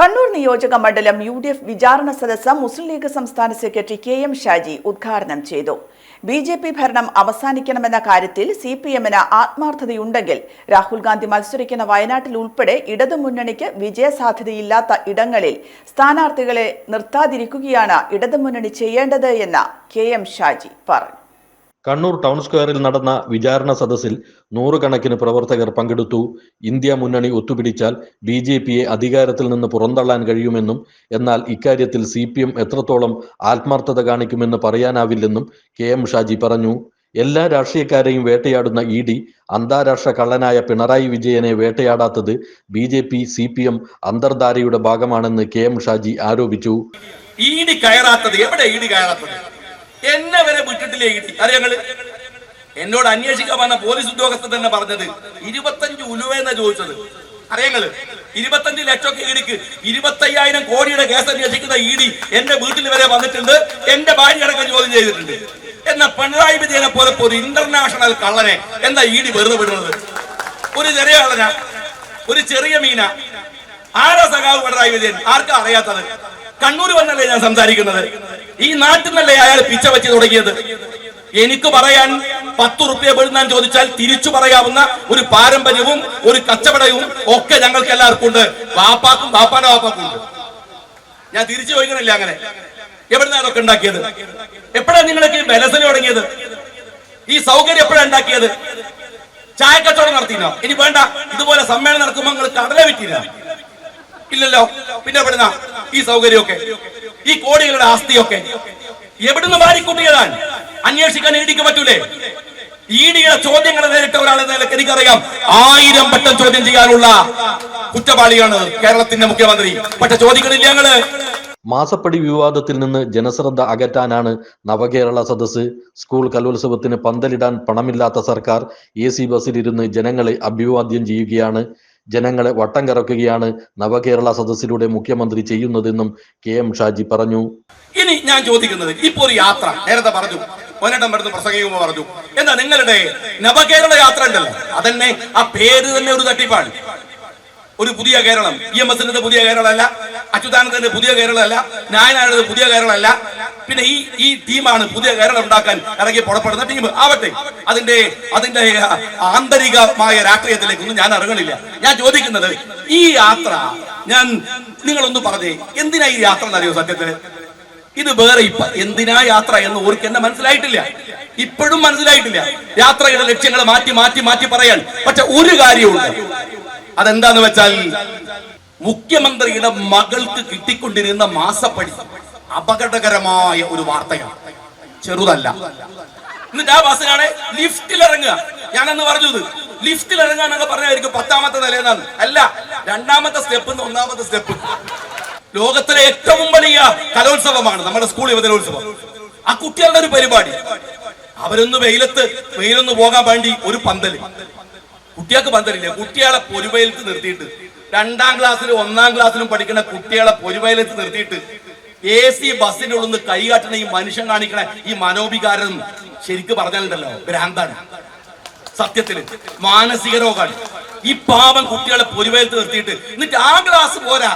കണ്ണൂർ നിയോജക മണ്ഡലം U D F വിചാരണ സദസ്സ് മുസ്ലിം ലീഗ് സംസ്ഥാന സെക്രട്ടറി കെ എം ഷാജി ഉദ്ഘാടനം ചെയ്തു. ബി ജെ പി ഭരണം അവസാനിക്കണമെന്ന കാര്യത്തിൽ സി പി എമ്മിന് ആത്മാർത്ഥതയുണ്ടെങ്കിൽ രാഹുൽ ഗാന്ധി മത്സരിക്കുന്ന വയനാട്ടിൽ ഉൾപ്പെടെ ഇടതുമുന്നണിക്ക് വിജയസാധ്യതയില്ലാത്ത ഇടങ്ങളിൽ സ്ഥാനാർത്ഥികളെ നിർത്താതിരിക്കുകയാണ് ഇടതുമുന്നണി ചെയ്യേണ്ടത് എന്ന് കെ എം ഷാജി പറഞ്ഞു. കണ്ണൂർ ടൗൺ സ്ക്വയറിൽ നടന്ന വിചാരണ സദസ്സിൽ നൂറുകണക്കിന് പ്രവർത്തകർ പങ്കെടുത്തു. ഇന്ത്യ മുന്നണി ഒത്തുപിടിച്ചാൽ ബി ജെ പിയെ അധികാരത്തിൽ നിന്ന് പുറന്തള്ളാൻ കഴിയുമെന്നും എന്നാൽ ഇക്കാര്യത്തിൽ സി പി എം എത്രത്തോളം ആത്മാർത്ഥത കാണിക്കുമെന്ന് പറയാനാവില്ലെന്നും കെ എം ഷാജി പറഞ്ഞു. എല്ലാ രാഷ്ട്രീയക്കാരെയും വേട്ടയാടുന്ന ഇ ഡി അന്താരാഷ്ട്ര കള്ളനായ പിണറായി വിജയനെ വേട്ടയാടാത്തത് B J P C P M അന്തർധാരയുടെ ഭാഗമാണെന്ന് കെ എം ഷാജി ആരോപിച്ചു. ഇ ഡി കയറാത്തത് എവിടെ ഇ ഡി കയറാത്തത്? എന്നെ വരെ വിട്ടിട്ടില്ലേ ഈടി അറിയങ്ങൾ എന്നോട് അന്വേഷിക്കാൻ വന്ന പോലീസ് ഉദ്യോഗസ്ഥൻ തന്നെ പറഞ്ഞത് ഇരുപത്തഞ്ച് ഉലുവെന്നാ ചോദിച്ചത്. അറിയങ്ങൾ ഇരുപത്തഞ്ച് ലക്ഷമൊക്കെ ഈടിക്ക്. ഇരുപത്തയ്യായിരം കോടിയുടെ കേസ് അന്വേഷിക്കുന്ന ഈടി എന്റെ വീട്ടിൽ വരെ വന്നിട്ടുണ്ട്. എന്റെ ഭാര്യ അടക്കം ചോദ്യം ചെയ്തിട്ടുണ്ട്. എന്ന പിണറായി വിജയനെ പോലെ ഒരു ഇന്റർനാഷണൽ കള്ളനെ എന്താ ഡി വെറുതെ വിടുന്നത്? ഒരു ചെറിയ കള്ളന. ഒരു ചെറിയ മീന. ആരാ സഖാവ് പിണറായി വിജയൻ? ആർക്കാ അറിയാത്തത്? കണ്ണൂർ വന്നല്ലേ ഞാൻ സംസാരിക്കുന്നത്? ഈ നാട്ടിൽ നിന്നല്ലേ അയാൾ പിച്ച വെച്ച് തുടങ്ങിയത്? എനിക്ക് പറയാൻ പത്ത് റുപ്യ വെളുന്നാൻ ചോദിച്ചാൽ തിരിച്ചു പറയാവുന്ന ഒരു പാരമ്പര്യവും ഒരു കച്ചവടവും ഒക്കെ ഞങ്ങൾക്ക് എല്ലാവർക്കും ഉണ്ട്. വാപ്പാക്കും വാപ്പാന വാപ്പാക്കും ഉണ്ട്. ഞാൻ തിരിച്ചു ചോദിക്കണില്ല അങ്ങനെ. എവിടുന്നാണ് അതൊക്കെ ഉണ്ടാക്കിയത്? എപ്പോഴാണ് നിങ്ങൾക്ക് ഈ ബലസന തുടങ്ങിയത്? ഈ സൗകര്യം എപ്പോഴാണ് ഉണ്ടാക്കിയത്? ചായക്കച്ചവടം നടത്തിയില്ല ഇനി വേണ്ട ഇതുപോലെ സമ്മേളനം നടക്കുമ്പോൾ നിങ്ങൾ കടല വിറ്റില്ല ഇല്ലല്ലോ. പിന്നെ എവിടുന്ന ഈ സൗകര്യമൊക്കെ ഈ കോടികളുടെ ആസ്തിയൊക്കെ എവിടുന്ന് മാറിക്കൂട്ടിയതാണ് അന്വേഷിക്കാൻ ഇടിക്ക് പറ്റൂലേ? ഈടിയുടെ ചോദ്യങ്ങളെ നേരിട്ട ഒരാളെ നിലയ്ക്ക് എനിക്കറിയാം. ആയിരം വട്ടം ചോദ്യം ചെയ്യാനുള്ള കുറ്റവാളിയാണ് കേരളത്തിന്റെ മുഖ്യമന്ത്രി. പക്ഷെ ചോദിക്കണില്ല ഞങ്ങൾ. മാസപ്പടി വിവാദത്തിൽ നിന്ന് ജനശ്രദ്ധ അകറ്റാനാണ് നവകേരള സദസ് സ്കൂൾ കലോത്സവത്തിന് പന്തലിടാൻ പണമില്ലാത്ത സർക്കാർ എ സി ബസ്സിലിരുന്ന് ജനങ്ങളെ അഭിവാദ്യം ചെയ്യുകയാണ്. ജനങ്ങളെ വട്ടം കറക്കുകയാണ് നവകേരള സദസ്സിലൂടെ മുഖ്യമന്ത്രി ചെയ്യുന്നതെന്നും കെ എം ഷാജി പറഞ്ഞു. ഇനി ഞാൻ ചോദിക്കുന്നത് ഇപ്പോ ഒരു യാത്ര. നേരത്തെ പറഞ്ഞു ഒന്നേട്ടം പറഞ്ഞു പ്രസംഗിക്കുമ്പോൾ പറഞ്ഞു. എന്താ നിങ്ങളുടെ നവകേരള യാത്ര ഉണ്ടല്ലോ അതന്നെ ആ പേര് തന്നെ ഒരു തട്ടിപ്പാണ്. ഒരു പുതിയ കേരളം ഇ എം എസിന്റെ പുതിയ കേരളമല്ല അച്യുതാനന്ദന്റെ പുതിയ കേരളമല്ല നായനാരുടെ പുതിയ കേരളമല്ല പിന്നെ ഈ ഈ ടീമാണ് പുതിയ കേരളം ഉണ്ടാക്കാൻ ഇറങ്ങി പുറപ്പെടുന്ന ടീം. ആവട്ടെ. അതിന്റെ അതിന്റെ ആന്തരികമായ രാഷ്ട്രീയത്തിലേക്കൊന്നും ഞാൻ ഇറങ്ങണില്ല. ഞാൻ ചോദിക്കുന്നത് ഈ യാത്ര ഞാൻ നിങ്ങളൊന്ന് പറഞ്ഞേ എന്തിനാ ഈ യാത്ര എന്നറിയോ സത്യത്തിൽ? ഇത് വേറെ ഇപ്പൊ എന്തിനാ യാത്ര എന്ന് ഓർക്ക് എന്നെ മനസ്സിലായിട്ടില്ല. ഇപ്പോഴും മനസ്സിലായിട്ടില്ല. യാത്രയുടെ ലക്ഷ്യങ്ങൾ മാറ്റി മാറ്റി മാറ്റി പറയാൻ പക്ഷെ ഒരു കാര്യമുണ്ട് അതെന്താന്ന് വെച്ചാൽ മുഖ്യമന്ത്രിയുടെ മകൾക്ക് കിട്ടിക്കൊണ്ടിരുന്ന മാസപ്പടി അപകടകരമായ ഒരു വാർത്തയാണ്. ചെറുതല്ല. എന്നിട്ട് ആ ബസ്സിലാണ് ലിഫ്റ്റിൽ ഇറങ്ങുക ഞാനന്ന് പറഞ്ഞത് ലിഫ്റ്റിൽ ഇറങ്ങുക എന്നൊക്കെ പറഞ്ഞായിരിക്കും പത്താമത്തെ നിലയെന്നാണ്. അല്ല രണ്ടാമത്തെ സ്റ്റെപ്പ് ഒന്നാമത്തെ സ്റ്റെപ്പ്. ലോകത്തിലെ ഏറ്റവും വലിയ കലോത്സവമാണ് നമ്മുടെ സ്കൂൾ യുവജനോത്സവം. ആ കുട്ടികളുടെ ഒരു പരിപാടി. അവരൊന്ന് വെയിലത്ത് വെയിലൊന്ന് പോകാൻ വേണ്ടി ഒരു പന്തൽ. കുട്ടികൾക്ക് പന്തലില്ല. കുട്ടികളെ പൊരുവയിലത്ത് നിർത്തിയിട്ട് രണ്ടാം ക്ലാസ്സിലും ഒന്നാം ക്ലാസ്സിലും പഠിക്കുന്ന കുട്ടികളെ പൊരുവയിലത്ത് നിർത്തിയിട്ട് എ സി ബസ്സിന്റെ ഉള്ളിൽ നിന്ന് കൈകാട്ടണ ഈ മനുഷ്യൻ കാണിക്കണ ഈ മനോവികാരം ശരിക്കും പറഞ്ഞാലുണ്ടല്ലോ. ഭ്രാന്താണ്. സത്യത്തിൽ മാനസിക രോഗമാണ് ഈ പാപം കുട്ടികളെ പൊരുവയിലത്ത് നിർത്തിയിട്ട് എന്നിട്ട് ആ ഗ്ലാസ് പോരാ.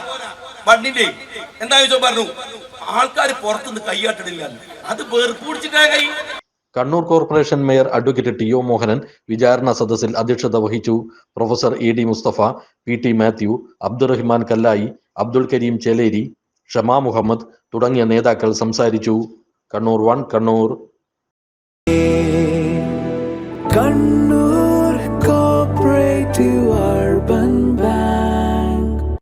വണ്ടിന്റെ. എന്താ ചോദിച്ചോ പറഞ്ഞു? ആൾക്കാർ പുറത്തുനിന്ന് കൈകാട്ടണില്ല അത് വെറുപ്പ് കൈ. Kannur corporation mayor advocate T O Mohanan വിചാരണ സദസ്സിൽ അധ്യക്ഷത വഹിച്ചു. Professor E D Mustafa P T Mathew Abdurahman Kallayi Abdul Karim Cheleri Shama Muhammad തുടങ്ങിയ നേതാക്കൾ സംസാരിച്ചു. കണ്ണൂർ വൺ കണ്ണൂർ. കണ്ണു